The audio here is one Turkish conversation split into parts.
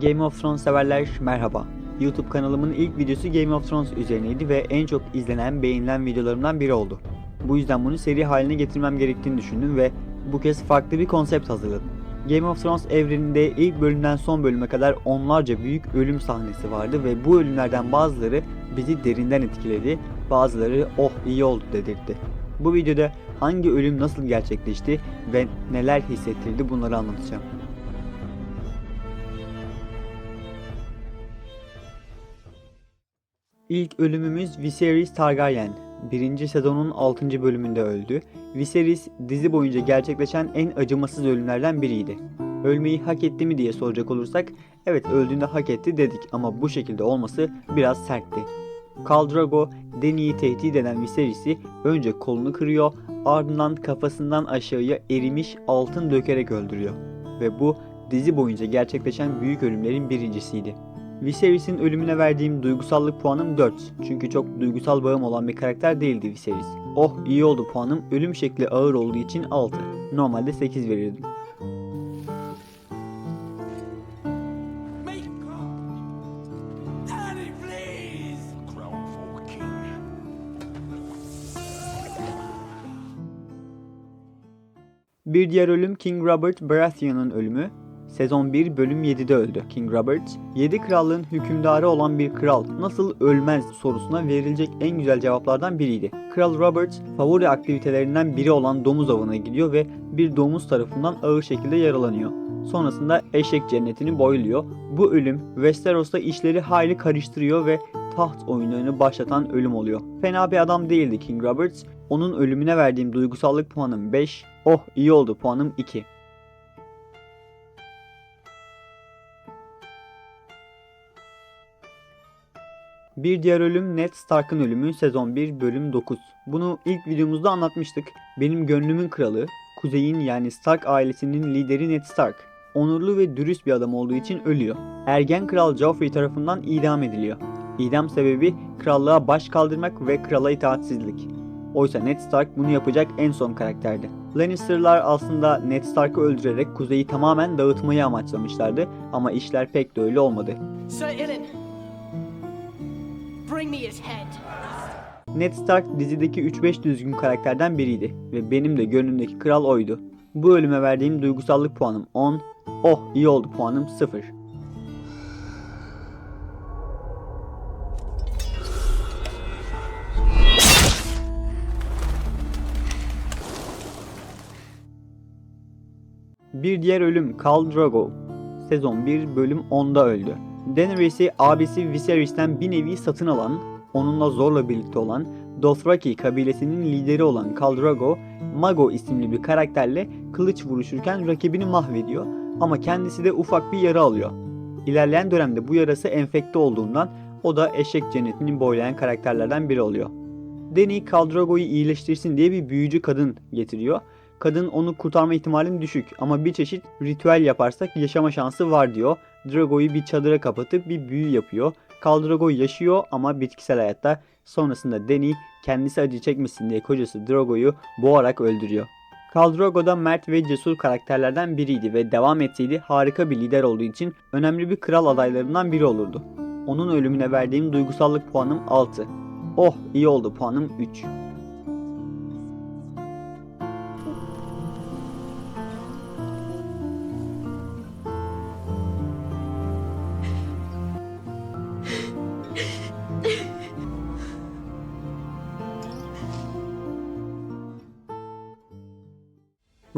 Game of Thrones severler merhaba. YouTube kanalımın ilk videosu Game of Thrones üzerineydi ve en çok izlenen, beğenilen videolarımdan biri oldu. Bu yüzden bunu seri haline getirmem gerektiğini düşündüm ve bu kez farklı bir konsept hazırladım. Game of Thrones evreninde ilk bölümden son bölüme kadar onlarca büyük ölüm sahnesi vardı ve bu ölümlerden bazıları bizi derinden etkiledi, bazıları oh iyi oldu dedirtti. Bu videoda hangi ölüm nasıl gerçekleşti ve neler hissettirdi bunları anlatacağım. İlk ölümümüz Viserys Targaryen. Birinci sezonun 6. bölümünde öldü. Viserys dizi boyunca gerçekleşen en acımasız ölümlerden biriydi. Ölmeyi hak etti mi diye soracak olursak evet öldüğünde hak etti dedik ama bu şekilde olması biraz sertti. Khal Drogo Dany'yi tehdit eden Viserys'i önce kolunu kırıyor ardından kafasından aşağıya erimiş altın dökerek öldürüyor. Ve bu dizi boyunca gerçekleşen büyük ölümlerin birincisiydi. Viserys'in ölümüne verdiğim duygusallık puanım 4. Çünkü çok duygusal bağım olan bir karakter değildi Viserys. Oh iyi oldu puanım ölüm şekli ağır olduğu için 6. Normalde 8 verirdim. Bir diğer ölüm King Robert Baratheon'un ölümü. Sezon 1 bölüm 7'de öldü King Robert. 7 krallığın hükümdarı olan bir kral nasıl ölmez sorusuna verilecek en güzel cevaplardan biriydi. Kral Robert favori aktivitelerinden biri olan domuz avına gidiyor ve bir domuz tarafından ağır şekilde yaralanıyor. Sonrasında eşek cennetini boyluyor. Bu ölüm Westeros'ta işleri hayli karıştırıyor ve taht oyunlarını başlatan ölüm oluyor. Fena bir adam değildi King Robert. Onun ölümüne verdiğim duygusallık puanım 5. Oh iyi oldu puanım 2. Bir diğer ölüm Ned Stark'ın ölümü sezon 1 bölüm 9. Bunu ilk videomuzda anlatmıştık. Benim gönlümün kralı, kuzeyin yani Stark ailesinin lideri Ned Stark. Onurlu ve dürüst bir adam olduğu için ölüyor. Ergen kral Joffrey tarafından idam ediliyor. İdam sebebi krallığa baş kaldırmak ve krala itaatsizlik. Oysa Ned Stark bunu yapacak en son karakterdi. Lannister'lar aslında Ned Stark'ı öldürerek kuzeyi tamamen dağıtmayı amaçlamışlardı ama işler pek de öyle olmadı. Sir Ilan, bring me his head. Ned Stark dizideki 3-5 düzgün karakterden biriydi ve benim de gönlümdeki kral oydu. Bu ölüme verdiğim duygusallık puanım 10, oh iyi oldu puanım 0. Bir diğer ölüm Khal Drogo. Sezon 1 bölüm 10'da öldü. Daenerys'i abisi Viserys'ten bir nevi satın alan, onunla zorla birlikte olan Dothraki kabilesinin lideri olan Khal Mago isimli bir karakterle kılıç vuruşurken rakibini mahvediyor ama kendisi de ufak bir yara alıyor. İlerleyen dönemde bu yarası enfekte olduğundan o da eşek cennetini boylayan karakterlerden biri oluyor. Dany Khal Drogo'yu iyileştirsin diye bir büyücü kadın getiriyor. Kadın onu kurtarma ihtimalim düşük ama bir çeşit ritüel yaparsak yaşama şansı var diyor. Drogo'yu bir çadıra kapatıp bir büyü yapıyor. Khal yaşıyor ama bitkisel hayatta. Sonrasında Dany kendisi acı çekmesin diye kocası Drogo'yu boğarak öldürüyor. Khal da mert ve cesur karakterlerden biriydi ve devam etseydi harika bir lider olduğu için önemli bir kral adaylarından biri olurdu. Onun ölümüne verdiğim duygusallık puanım 6. Oh iyi oldu puanım 3.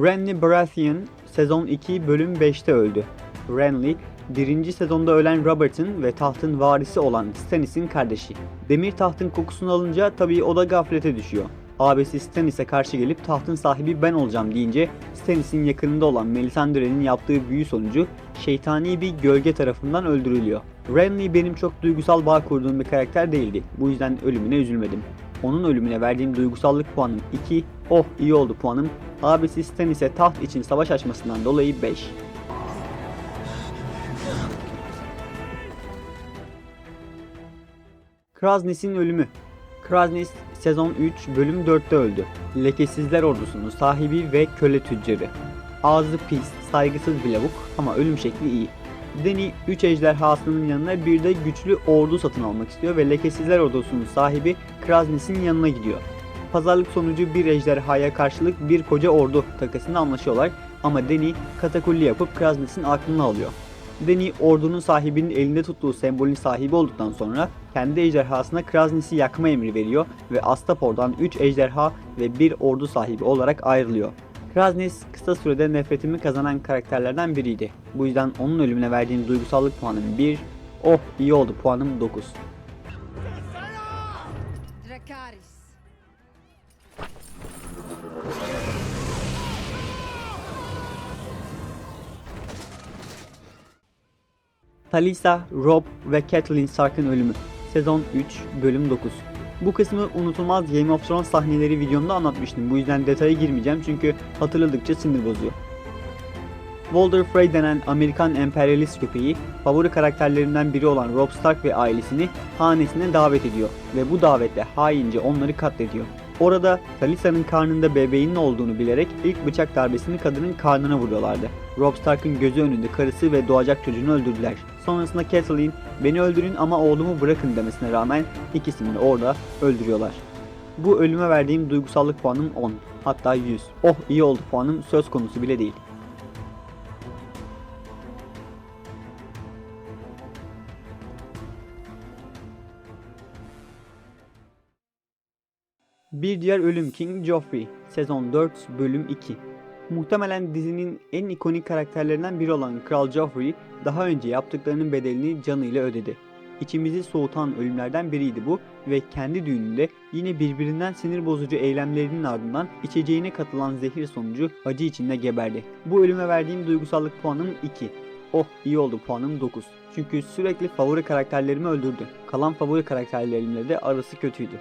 Renly Baratheon sezon 2 bölüm 5'te öldü. Renly, birinci sezonda ölen Robert'ın ve tahtın varisi olan Stannis'in kardeşi. Demir tahtın kokusunu alınca tabii o da gaflete düşüyor. Abisi Stannis'e karşı gelip tahtın sahibi ben olacağım deyince Stannis'in yakınında olan Melisandre'nin yaptığı büyü sonucu şeytani bir gölge tarafından öldürülüyor. Renly benim çok duygusal bağ kurduğum bir karakter değildi. Bu yüzden ölümüne üzülmedim. Onun ölümüne verdiğim duygusallık puanım 2, oh iyi oldu puanım. Abisi Stannis'e taht için savaş açmasından dolayı 5. Kraznys'in ölümü Kraznys sezon 3 bölüm 4'te öldü. Lekesizler ordusunun sahibi ve köle tüccarı. Ağzı pis, saygısız bir lavuk ama ölüm şekli iyi. Dany 3 ejderhasının yanına bir de güçlü ordu satın almak istiyor ve lekesizler ordusunun sahibi Kraznys'in yanına gidiyor. Pazarlık sonucu bir ejderhaya karşılık bir koca ordu takasında anlaşıyorlar ama Dany katakulli yapıp Kraznys'in aklını alıyor. Dany ordunun sahibinin elinde tuttuğu sembolün sahibi olduktan sonra kendi ejderhasına Kraznys'i yakma emri veriyor ve Astapor'dan 3 ejderha ve bir ordu sahibi olarak ayrılıyor. Kraznys kısa sürede nefretimi kazanan karakterlerden biriydi. Bu yüzden onun ölümüne verdiğim duygusallık puanım 1, oh iyi oldu puanım 9. Talisa, Rob ve Catelyn Stark'ın ölümü. Sezon 3, bölüm 9. Bu kısmı unutulmaz Game of Thrones sahneleri videomda anlatmıştım. Bu yüzden detaya girmeyeceğim çünkü hatırladıkça sinir bozuyor. Walder Frey denen Amerikan emperyalist köpeği, favori karakterlerinden biri olan Robb Stark ve ailesini hanesine davet ediyor ve bu davetle haince onları katlediyor. Orada Talisa'nın karnında bebeğinin olduğunu bilerek ilk bıçak darbesini kadının karnına vuruyorlardı. Robb Stark'ın gözü önünde karısı ve doğacak çocuğunu öldürdüler. Sonrasında Catelyn beni öldürün ama oğlumu bırakın demesine rağmen ikisini de orada öldürüyorlar. Bu ölüme verdiğim duygusallık puanım 10 hatta 100. Oh iyi oldu puanım söz konusu bile değil. Bir diğer ölüm King Joffrey sezon 4 bölüm 2. Muhtemelen dizinin en ikonik karakterlerinden biri olan Kral Joffrey daha önce yaptıklarının bedelini canıyla ödedi. İçimizi soğutan ölümlerden biriydi bu ve kendi düğününde yine birbirinden sinir bozucu eylemlerinin ardından içeceğine katılan zehir sonucu acı içinde geberdi. Bu ölüme verdiğim duygusallık puanım 2. Oh iyi oldu puanım 9. Çünkü sürekli favori karakterlerimi öldürdü. Kalan favori karakterlerimle de arası kötüydü.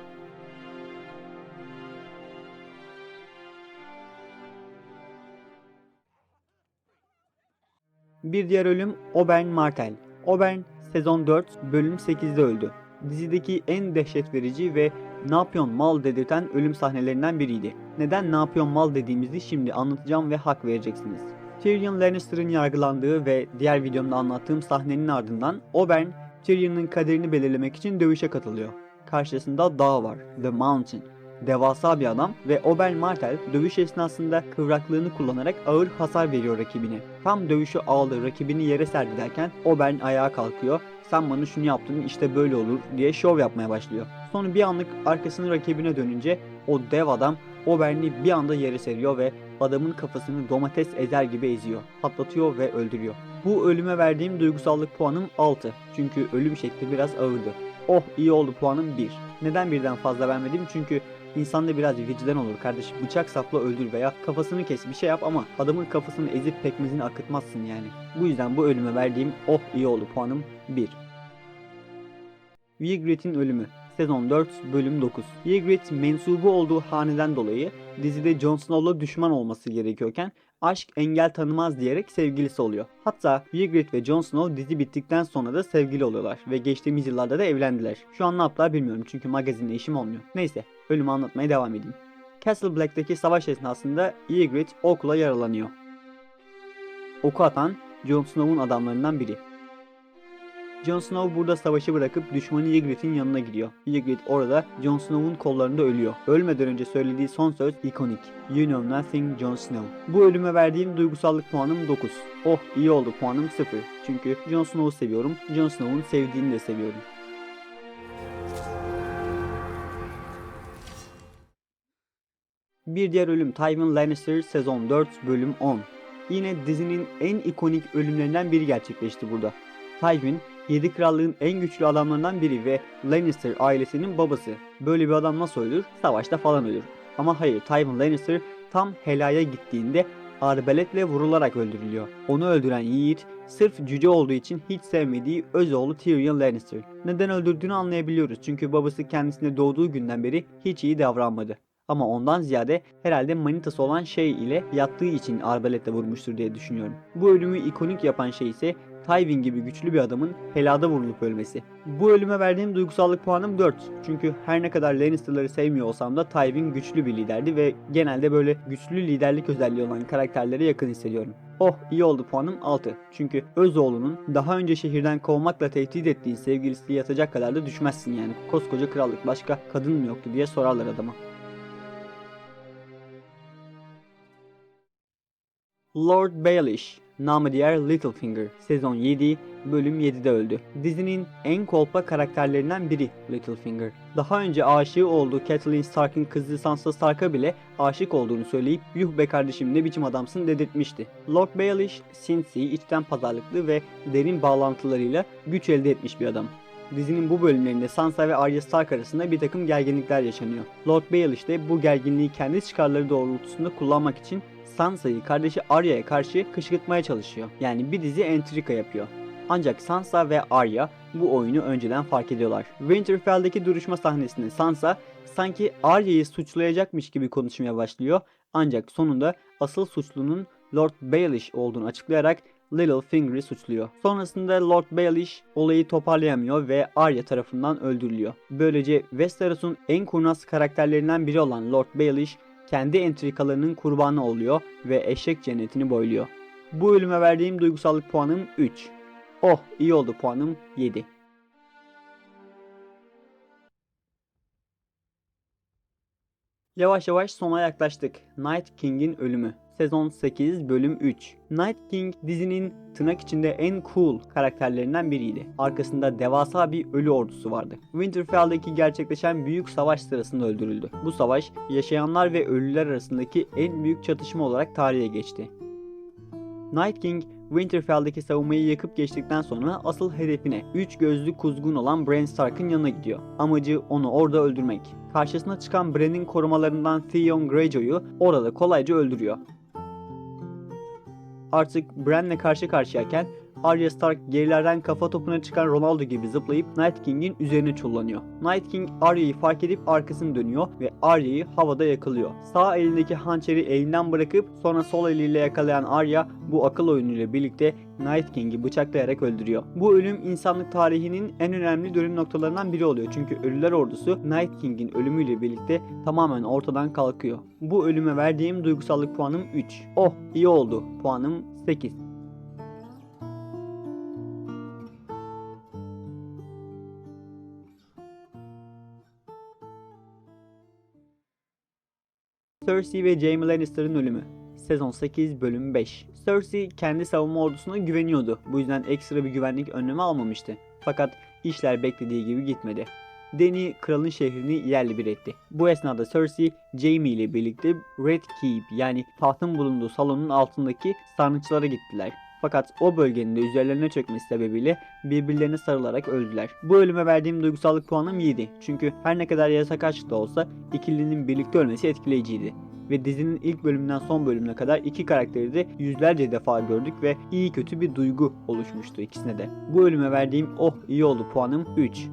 Bir diğer ölüm Oberyn Martell. Oberyn sezon 4 bölüm 8'de öldü. Dizideki en dehşet verici ve ne yapıyorsun mal dedirten ölüm sahnelerinden biriydi. Neden ne yapıyorsun mal dediğimizi şimdi anlatacağım ve hak vereceksiniz. Tyrion Lannister'ın yargılandığı ve diğer videomda anlattığım sahnenin ardından Oberyn Tyrion'un kaderini belirlemek için dövüşe katılıyor. Karşısında dağ var, The Mountain. Devasa bir adam ve Oberyn Martell dövüş esnasında kıvraklığını kullanarak ağır hasar veriyor rakibine. Tam dövüşü aldı rakibini yere serdi derken Oberyn ayağa kalkıyor. Sen bana şunu yaptın işte böyle olur diye şov yapmaya başlıyor. Sonra bir anlık arkasını rakibine dönünce o dev adam Oberyn'i bir anda yere seriyor ve adamın kafasını domates ezer gibi eziyor, patlatıyor ve öldürüyor. Bu ölüme verdiğim duygusallık puanım 6. Çünkü ölüm şekli biraz ağırdı. Oh iyi oldu puanım 1. Neden birden fazla vermedim? Çünkü insanda biraz vicdan olur kardeşim. Bıçak sapla öldür veya kafasını kes bir şey yap ama adamın kafasını ezip pekmezini akıtmazsın yani. Bu yüzden bu ölüme verdiğim oh iyi oldu puanım 1. Ygritte'in ölümü Sezon 4 bölüm 9. Ygritte mensubu olduğu haneden dolayı dizide Jon Snow'la düşman olması gerekiyorken aşk engel tanımaz diyerek sevgilisi oluyor. Hatta Ygritte ve Jon Snow dizi bittikten sonra da sevgili oluyorlar ve geçtiğimiz yıllarda da evlendiler. Şu an ne yaptılar bilmiyorum çünkü magazinle işim olmuyor. Neyse ölümü anlatmaya devam edeyim. Castle Black'teki savaş esnasında Ygritte okula yaralanıyor. Oku atan Jon Snow'un adamlarından biri. Jon Snow burada savaşı bırakıp düşmanı Ygritte'in yanına gidiyor. Ygritte orada Jon Snow'un kollarında ölüyor. Ölmeden önce söylediği son söz ikonik. You know nothing Jon Snow. Bu ölüme verdiğim duygusallık puanım 9. Oh iyi oldu puanım 0. Çünkü Jon Snow'u seviyorum. Jon Snow'un sevdiğini de seviyorum. Bir diğer ölüm Tywin Lannister sezon 4 bölüm 10. Yine dizinin en ikonik ölümlerinden biri gerçekleşti burada. Tywin, Yedi Krallığın en güçlü adamlarından biri ve Lannister ailesinin babası. Böyle bir adam nasıl ölür? Savaşta falan ölür. Ama hayır Tywin Lannister tam helaya gittiğinde arbaletle vurularak öldürülüyor. Onu öldüren yiğit sırf cüce olduğu için hiç sevmediği öz oğlu Tyrion Lannister. Neden öldürdüğünü anlayabiliyoruz çünkü babası kendisine doğduğu günden beri hiç iyi davranmadı. Ama ondan ziyade herhalde manitası olan şey ile yattığı için arbaletle vurmuştur diye düşünüyorum. Bu ölümü ikonik yapan şey ise Tywin gibi güçlü bir adamın helada vurulup ölmesi. Bu ölüme verdiğim duygusallık puanım 4. Çünkü her ne kadar Lannister'ları sevmiyor olsam da Tywin güçlü bir liderdi ve genelde böyle güçlü liderlik özelliği olan karakterlere yakın hissediyorum. Oh iyi oldu puanım 6. Çünkü öz oğlunun daha önce şehirden kovmakla tehdit ettiği sevgilisi yatacak kadar da düşmezsin yani. Koskoca krallık başka kadın mı yoktu diye sorarlar adama. Lord Baelish, namı diğer Littlefinger, sezon 7, bölüm 7'de öldü. Dizinin en kolpa karakterlerinden biri Littlefinger. Daha önce aşığı olduğu Catelyn Stark'ın kızı Sansa Stark'a bile aşık olduğunu söyleyip yuh be kardeşim ne biçim adamsın dedirtmişti. Lord Baelish, sinsi, içten pazarlıklı ve derin bağlantılarıyla güç elde etmiş bir adam. Dizinin bu bölümlerinde Sansa ve Arya Stark arasında bir takım gerginlikler yaşanıyor. Lord Baelish de bu gerginliği kendi çıkarları doğrultusunda kullanmak için Sansa'yı kardeşi Arya'ya karşı kışkırtmaya çalışıyor. Yani bir dizi entrika yapıyor. Ancak Sansa ve Arya bu oyunu önceden fark ediyorlar. Winterfell'deki duruşma sahnesinde Sansa sanki Arya'yı suçlayacakmış gibi konuşmaya başlıyor. Ancak sonunda asıl suçlunun Lord Baelish olduğunu açıklayarak Littlefinger'ı suçluyor. Sonrasında Lord Baelish olayı toparlayamıyor ve Arya tarafından öldürülüyor. Böylece Westeros'un en kurnaz karakterlerinden biri olan Lord Baelish kendi entrikalarının kurbanı oluyor ve eşek cennetini boyluyor. Bu ölüme verdiğim duygusallık puanım 3. Oh iyi oldu puanım 7. Yavaş yavaş sona yaklaştık. Night King'in ölümü. Sezon 8 bölüm 3. Night King dizinin tırnak içinde en cool karakterlerinden biriydi. Arkasında devasa bir ölü ordusu vardı. Winterfell'deki gerçekleşen büyük savaş sırasında öldürüldü. Bu savaş yaşayanlar ve ölüler arasındaki en büyük çatışma olarak tarihe geçti. Night King Winterfell'deki savunmayı yakıp geçtikten sonra asıl hedefine 3 gözlü kuzgun olan Bran Stark'ın yanına gidiyor. Amacı onu orada öldürmek. Karşısına çıkan Bran'in korumalarından Theon Greyjoy'u orada kolayca öldürüyor. Artık Bran'le karşı karşıyayken Arya Stark gerilerden kafa topuna çıkan Ronaldo gibi zıplayıp Night King'in üzerine çullanıyor. Night King Arya'yı fark edip arkasını dönüyor ve Arya'yı havada yakalıyor. Sağ elindeki hançeri elinden bırakıp sonra sol eliyle yakalayan Arya bu akıl oyunuyla birlikte Night King'i bıçaklayarak öldürüyor. Bu ölüm insanlık tarihinin en önemli dönüm noktalarından biri oluyor. Çünkü Ölüler Ordusu Night King'in ölümüyle birlikte tamamen ortadan kalkıyor. Bu ölüme verdiğim duygusallık puanım 3. Oh iyi oldu. Puanım 8. Cersei ve Jaime Lannister'ın ölümü. Sezon 8 bölüm 5. Cersei kendi savunma ordusuna güveniyordu. Bu yüzden ekstra bir güvenlik önlemi almamıştı. Fakat işler beklediği gibi gitmedi. Dany kralın şehrini yerli bir etti. Bu esnada Cersei, Jaime ile birlikte Red Keep yani tahtın bulunduğu salonun altındaki sarnıçlara gittiler. Fakat o bölgenin de üzerlerine çökmesi sebebiyle birbirlerine sarılarak öldüler. Bu ölüme verdiğim duygusallık puanım 7. Çünkü her ne kadar yasak aşk da olsa ikilinin birlikte ölmesi etkileyiciydi. Ve dizinin ilk bölümünden son bölümüne kadar iki karakteri de yüzlerce defa gördük ve iyi kötü bir duygu oluşmuştu ikisine de. Bu ölüme verdiğim oh iyi oldu puanım 3.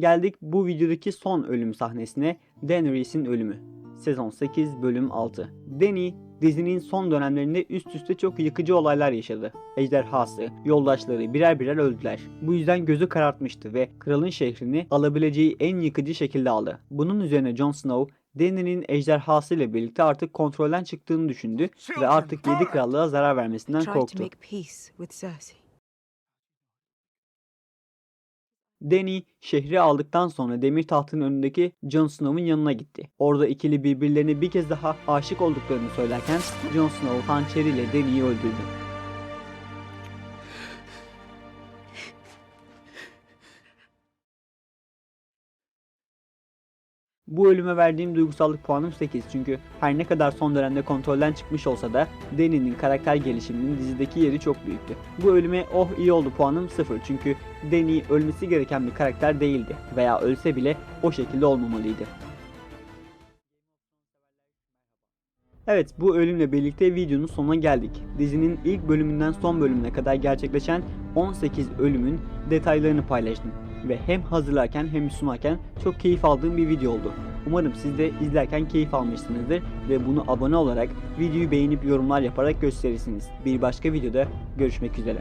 Geldik bu videodaki son ölüm sahnesine Daenerys'in ölümü. Sezon 8 bölüm 6. Dany dizinin son dönemlerinde üst üste çok yıkıcı olaylar yaşadı. Ejderhası, yoldaşları birer birer öldüler. Bu yüzden gözü karartmıştı ve kralın şehrini alabileceği en yıkıcı şekilde aldı. Bunun üzerine Jon Snow Dany'nin ejderhası ile birlikte artık kontrolden çıktığını düşündü ve artık 7 krallığa zarar vermesinden korktu. Dany şehri aldıktan sonra demir tahtın önündeki Jon Snow'un yanına gitti. Orada ikili birbirlerine bir kez daha aşık olduklarını söylerken Jon Snow hançeriyle Dany'yi öldürdü. Bu ölüme verdiğim duygusallık puanım 8 çünkü her ne kadar son dönemde kontrolden çıkmış olsa da Dany'nin karakter gelişiminin dizideki yeri çok büyüktü. Bu ölüme oh iyi oldu puanım 0 çünkü Dany ölmesi gereken bir karakter değildi veya ölse bile o şekilde olmamalıydı. Evet bu ölümle birlikte videonun sonuna geldik. Dizinin ilk bölümünden son bölümüne kadar gerçekleşen 18 ölümün detaylarını paylaştım. Ve hem hazırlarken hem sunarken çok keyif aldığım bir video oldu. Umarım siz de izlerken keyif almışsınızdır ve bunu abone olarak, videoyu beğenip yorumlar yaparak gösterirsiniz. Bir başka videoda görüşmek üzere.